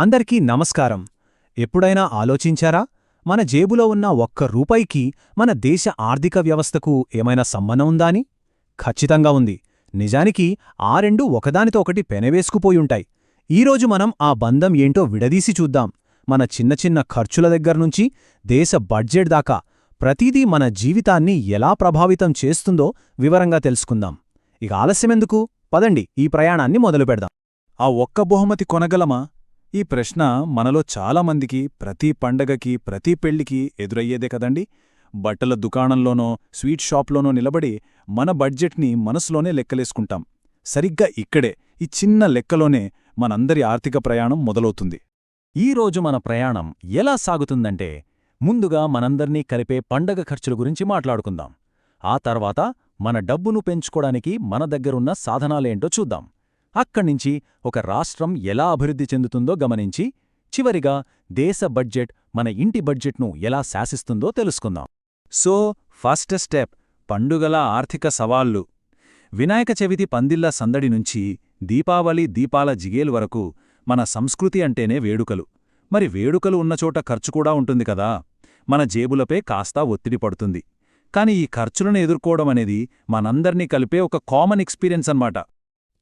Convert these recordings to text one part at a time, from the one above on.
అందరికీ నమస్కారం. ఎప్పుడైనా ఆలోచించారా? మన జేబులో ఉన్న ఒక్క రూపాయికి మన దేశ ఆర్థిక వ్యవస్థకు ఏమైనా సంబంధం ఉందాని ఖచ్చితంగా ఉంది. నిజానికి ఆ రెండు ఒకదానితో ఒకటి పెనవేసుకుపోయుంటాయి. ఈరోజు మనం ఆ బంధం ఏంటో విడదీసి చూద్దాం. మన చిన్న చిన్న ఖర్చుల దగ్గర్నుంచి దేశ బడ్జెట్ దాకా ప్రతిదీ మన జీవితాన్ని ఎలా ప్రభావితం చేస్తుందో వివరంగా తెలుసుకుందాం. ఇక ఆలస్యమెందుకు? పదండి ఈ ప్రయాణాన్ని మొదలుపెడదాం. ఆ ఒక్క బహుమతి కొనగలమా? ఈ ప్రశ్న మనలో చాలామందికి ప్రతి పండగకి ప్రతి పెళ్ళికి ఎదురయ్యేదే కదండి. బట్టల దుకాణంలోనో స్వీట్ షాప్లోనో నిలబడి మన బడ్జెట్ని మనసులోనే లెక్కలేసుకుంటాం. సరిగ్గా ఇక్కడే ఈ చిన్న లెక్కలోనే మనందరి ఆర్థిక ప్రయాణం మొదలవుతుంది. ఈరోజు మన ప్రయాణం ఎలా సాగుతుందంటే ముందుగా మనందర్నీ కలిపే పండగ ఖర్చుల గురించి మాట్లాడుకుందాం. ఆ తర్వాత మన డబ్బును పెంచుకోడానికి మన దగ్గరున్న సాధనాలేంటో చూద్దాం. అక్కడ్నించి ఒక రాష్ట్రం ఎలా అభివృద్ధి చెందుతుందో గమనించి చివరిగా దేశ బడ్జెట్ మన ఇంటి బడ్జెట్ను ఎలా శాసిస్తుందో తెలుసుకుందాం. సో ఫస్ట్ స్టెప్ పండుగల ఆర్థిక సవాళ్ళు. వినాయక చవితి పందిళ్ళ సందడి నుంచి దీపావళి దీపాల జిగేలు వరకు మన సంస్కృతి అంటేనే వేడుకలు. మరి వేడుకలు ఉన్నచోట ఖర్చు కూడా ఉంటుంది కదా? మన జేబులపై కాస్తా ఒత్తిడి పడుతుంది. కాని ఈ ఖర్చులను ఎదుర్కోవడం అనేది మనందర్నీ కలిపే ఒక కామన్ ఎక్స్పీరియన్స్ అన్నమాట.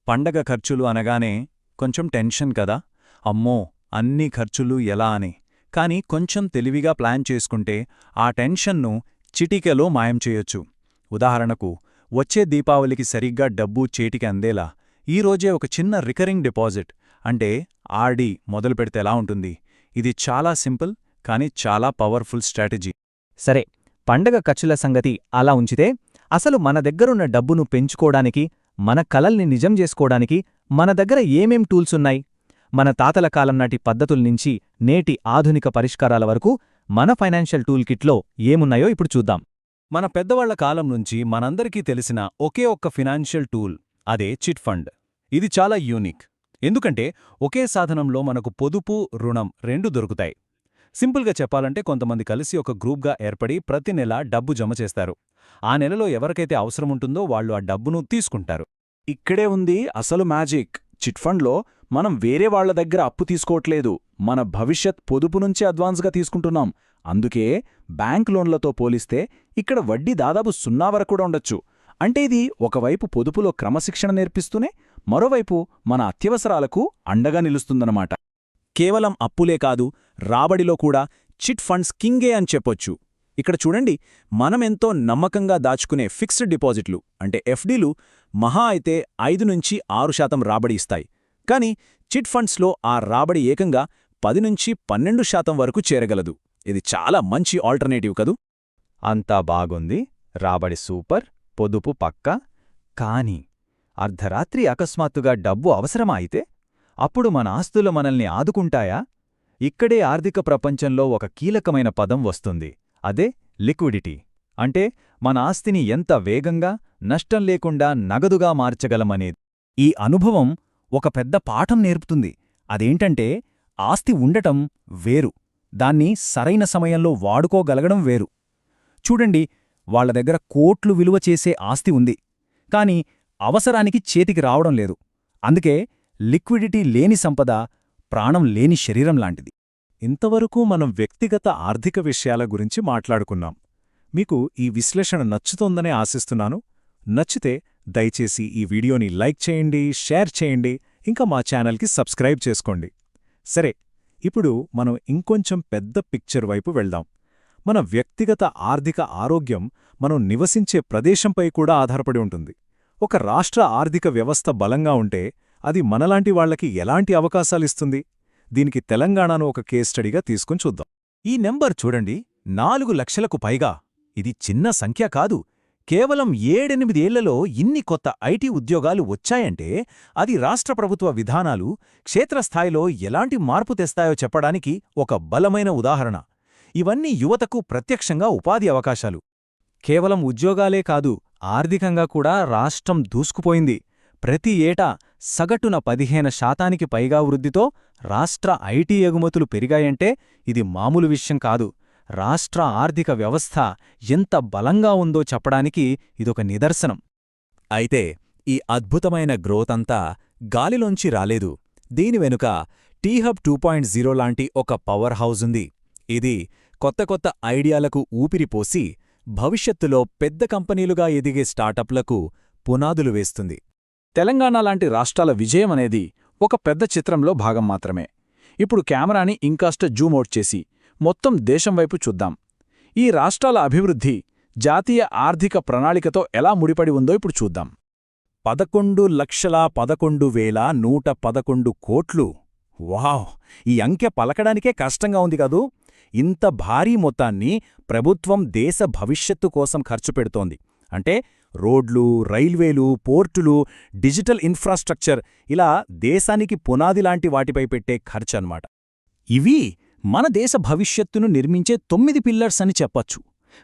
పండగ ఖర్చులు అనగానే కొంచెం టెన్షన్ కదా? అమ్మో అన్ని ఖర్చులు ఎలా అని. కాని కొంచెం తెలివిగా ప్లాన్ చేసుకుంటే ఆ టెన్షన్ను చిటికెలో మాయం చేయొచ్చు. ఉదాహరణకు వచ్చే దీపావళికి సరిగ్గా డబ్బు చేటికి అందేలా ఈరోజే ఒక చిన్న రికరింగ్ డిపాజిట్ అంటే ఆర్డీ మొదలుపెడితే ఎలా ఉంటుంది? ఇది చాలా సింపుల్ కానీ చాలా పవర్ఫుల్ స్ట్రాటజీ. సరే పండగ ఖర్చుల సంగతి అలా ఉంచితే అసలు మన దగ్గరున్న డబ్బును పెంచుకోడానికి మన కలల్ని నిజం చేసుకోవడానికి మన దగ్గర ఏమేం టూల్సున్నాయి? మన తాతల కాలం నాటి పద్ధతుల్నించి నేటి ఆధునిక పరిష్కారాల వరకు మన ఫైనాన్షియల్ టూల్ కిట్లో ఏమున్నాయో ఇప్పుడు చూద్దాం. మన పెద్దవాళ్ళ కాలం నుంచి మనందరికీ తెలిసిన ఒకే ఒక్క ఫినాన్షియల్ టూల్ అదే చిట్ ఫండ్. ఇది చాలా యూనిక్. ఎందుకంటే ఒకే సాధనంలో మనకు పొదుపు రుణం రెండు దొరుకుతాయి. సింపుల్గా చెప్పాలంటే కొంతమంది కలిసి ఒక గ్రూప్గా ఏర్పడి ప్రతి నెల డబ్బు జమ చేస్తారు. ఆ నెలలో ఎవరికైతే అవసరముంటుందో వాళ్ళు ఆ డబ్బును తీసుకుంటారు. ఇక్కడే ఉంది అసలు మ్యాజిక్. చిట్ ఫండ్లో మనం వేరే వాళ్ళ దగ్గర అప్పు తీసుకోవట్లేదు. మన భవిష్యత్ పొదుపు నుంచే అడ్వాన్స్గా తీసుకుంటున్నాం. అందుకే బ్యాంక్ లోన్లతో పోలిస్తే ఇక్కడ వడ్డీ దాదాపు సున్నా వరకు కూడా ఉండొచ్చు. అంటే ఇది ఒకవైపు పొదుపులో క్రమశిక్షణ నేర్పిస్తూనే మరోవైపు మన అత్యవసరాలకు అండగా నిలుస్తుందన్నమాట. కేవలం అప్పులే కాదు రాబడిలో కూడా చిట్ ఫండ్స్ కింగే అని చెప్పొచ్చు. ఇక్కడ చూడండి మనమెంతో నమ్మకంగా దాచుకునే ఫిక్స్డ్ డిపాజిట్లు అంటే ఎఫ్డీలు మహా అయితే ఐదు నుంచి ఆరు శాతం రాబడి ఇస్తాయి. కానీ చిట్ ఫండ్స్లో ఆ రాబడి ఏకంగా పది నుంచి పన్నెండు శాతం వరకు చేరగలదు. ఇది చాలా మంచి ఆల్టర్నేటివ్ కదూ? అంతా బాగుంది రాబడి సూపర్ పొదుపు పక్క. కాని అర్ధరాత్రి అకస్మాత్తుగా డబ్బు అవసరమా అయితే? అప్పుడు మన ఆస్తులు మనల్ని ఆదుకుంటాయా? ఇక్కడే ఆర్థిక ప్రపంచంలో ఒక కీలకమైన పదం వస్తుంది. అదే లిక్విడిటీ. అంటే మన ఆస్తిని ఎంత వేగంగా నష్టం లేకుండా నగదుగా మార్చగలమనేది. ఈ అనుభవం ఒక పెద్ద పాఠం నేర్పుతుంది. అదేంటంటే ఆస్తి ఉండటం వేరు. దాన్ని సరైన సమయంలో వాడుకోగలగడం వేరు. చూడండి వాళ్ళ దగ్గర కోట్లు విలువ చేసే ఆస్తి ఉంది. కాని అవసరానికి చేతికి రావడం లేదు. అందుకే లిక్విడిటీ లేని సంపద ప్రాణం లేని శరీరం లాంటిది. ఇంతవరకు మనం వ్యక్తిగత ఆర్థిక విషయాల గురించి మాట్లాడుకున్నాం. మీకు ఈ విశ్లేషణ నచ్చుతోందనే ఆశిస్తున్నాను. నచ్చితే దయచేసి ఈ వీడియోని లైక్ చేయండి షేర్ చేయండి ఇంకా మా ఛానల్కి సబ్స్క్రైబ్ చేసుకోండి. సరే ఇప్పుడు మనం ఇంకొంచెం పెద్ద పిక్చర్ వైపు వెళ్దాం. మన వ్యక్తిగత ఆర్థిక ఆరోగ్యం మనం నివసించే ప్రదేశంపై కూడా ఆధారపడి ఉంటుంది. ఒక రాష్ట్ర ఆర్థిక వ్యవస్థ బలంగా ఉంటే అది మనలాంటి వాళ్ళకి ఎలాంటి అవకాశాలిస్తుంది? దీనికి తెలంగాణను ఒక కేస్ స్టడీగా తీసుకుని చూద్దాం. ఈ నెంబర్ చూడండి. నాలుగు లక్షలకు పైగా. ఇది చిన్న సంఖ్య కాదు. కేవలం ఏడెనిమిదేళ్ళలో ఇన్ని కొత్త ఐటీ ఉద్యోగాలు వచ్చాయంటే అది రాష్ట్ర ప్రభుత్వ విధానాలు క్షేత్రస్థాయిలో ఎలాంటి మార్పు తెస్తాయో చెప్పడానికి ఒక బలమైన ఉదాహరణ. ఇవన్నీ యువతకు ప్రత్యక్షంగా ఉపాధి అవకాశాలు. కేవలం ఉద్యోగాలే కాదు ఆర్థికంగా కూడా రాష్ట్రం దూసుకుపోయింది. ప్రతి ఏటా సగటున పదిహేను శాతానికి పైగా వృద్ధితో రాష్ట్ర ఐటీ ఎగుమతులు పెరిగాయంటే ఇది మామూలు విషయం కాదు. రాష్ట్ర ఆర్థిక వ్యవస్థ ఎంత బలంగా ఉందో చెప్పడానికి ఇదొక నిదర్శనం. అయితే ఈ అద్భుతమైన గ్రోత్ అంతా గాలిలోంచి రాలేదు. దీని వెనుక టీహబ్ టూ పాయింట్ జీరో లాంటి ఒక పవర్ హౌజ్ ఉంది. ఇది కొత్త కొత్త ఐడియాలకు ఊపిరిపోసి భవిష్యత్తులో పెద్ద కంపెనీలుగా ఎదిగే స్టార్టప్లకు పునాదులు వేస్తుంది. తెలంగాణ లాంటి రాష్ట్రాల విజయం అనేది ఒక పెద్ద చిత్రంలో భాగం మాత్రమే. ఇప్పుడు కెమెరాని ఇంకాస్ట జూమౌట్ చేసి మొత్తం దేశం వైపు చూద్దాం. ఈ రాష్ట్రాల అభివృద్ధి జాతీయ ఆర్థిక ప్రణాళికతో ఎలా ముడిపడి ఉందో ఇప్పుడు చూద్దాం. పదకొండు లక్షల పదకొండు వేల నూట పదకొండు కోట్లు. వావ్! ఈ అంకె పలకడానికే కష్టంగా ఉంది కదూ? ఇంత భారీ మొత్తాన్ని ప్రభుత్వం దేశ భవిష్యత్తు కోసం ఖర్చు పెడుతోంది. అంటే రోడ్లు రైల్వేలు పోర్టులు డిజిటల్ ఇన్ఫ్రాస్ట్రక్చర్ ఇలా దేశానికి పునాది లాంటి వాటిపై పెట్టే ఖర్చన్నమాట. ఇవి మన దేశ భవిష్యత్తును నిర్మించే తొమ్మిది పిల్లర్స్ అని చెప్పొచ్చు.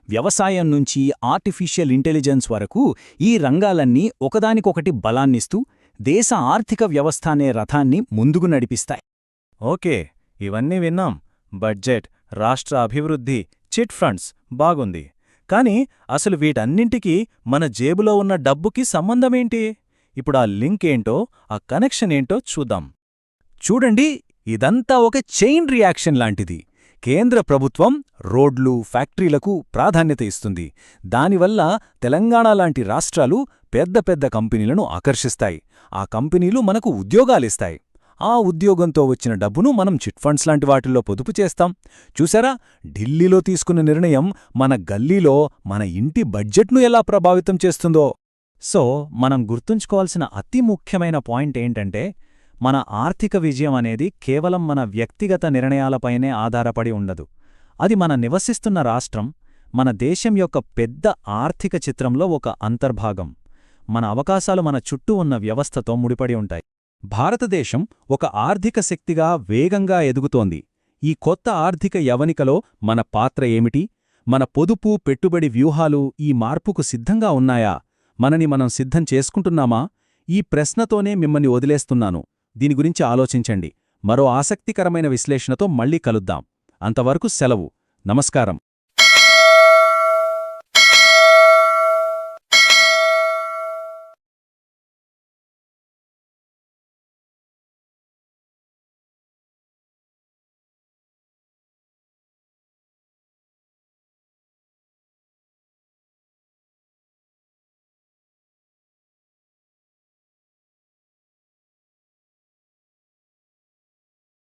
వ్యవసాయం నుంచి ఆర్టిఫిషియల్ ఇంటెలిజెన్స్ వరకు ఈ రంగాలన్నీ ఒకదానికొకటి బలాన్నిస్తూ దేశ ఆర్థిక వ్యవస్థ అనే రథాన్ని ముందుకు నడిపిస్తాయి. ఓకే ఇవన్నీ విన్నాం. బడ్జెట్ రాష్ట్ర అభివృద్ధి చిట్ ఫండ్స్ బాగుంది. కాని అసలు వీటన్నింటికీ మన జేబులో ఉన్న డబ్బుకి సంబంధమేంటి? ఇప్పుడు ఆ లింక్ ఏంటో ఆ కనెక్షన్ ఏంటో చూద్దాం. చూడండి ఇదంతా ఒక చైన్ రియాక్షన్ లాంటిది. కేంద్ర ప్రభుత్వం రోడ్లు ఫ్యాక్టరీలకు ప్రాధాన్యత ఇస్తుంది. దానివల్ల తెలంగాణ లాంటి రాష్ట్రాలు పెద్ద పెద్ద కంపెనీలను ఆకర్షిస్తాయి. ఆ కంపెనీలు మనకు ఉద్యోగాలిస్తాయి. ఆ ఉద్యోగంతో వచ్చిన డబ్బును మనం చిట్ ఫండ్స్ లాంటి వాటిల్లో పొదుపు చేస్తాం. చూసారా ఢిల్లీలో తీసుకున్న నిర్ణయం మన గల్లీలో మన ఇంటి బడ్జెట్ను ఎలా ప్రభావితం చేస్తుందో. సో మనం గుర్తుంచుకోవాల్సిన అతి ముఖ్యమైన పాయింట్ ఏంటంటే మన ఆర్థిక విజయం అనేది కేవలం మన వ్యక్తిగత నిర్ణయాలపైనే ఆధారపడి ఉండదు. అది మన నివసిస్తున్న రాష్ట్రం మన దేశం యొక్క పెద్ద ఆర్థిక చిత్రంలో ఒక అంతర్భాగం. మన అవకాశాలు మన చుట్టూ ఉన్న వ్యవస్థతో ముడిపడి ఉంటాయి. భారతదేశం ఒక ఆర్థిక శక్తిగా వేగంగా ఎదుగుతోంది. ఈ కొత్త ఆర్థిక యవనికలో మన పాత్ర ఏమిటి? మన పొదుపు పెట్టుబడి వ్యూహాలు ఈ మార్పుకు సిద్ధంగా ఉన్నాయా? మనని మనం సిద్ధం చేసుకుంటున్నామా? ఈ ప్రశ్నతోనే మిమ్మల్ని వదిలేస్తున్నాను. దీని గురించి ఆలోచించండి. మరో ఆసక్తికరమైన విశ్లేషణతో మళ్ళీ కలుద్దాం. అంతవరకు సెలవు. నమస్కారం.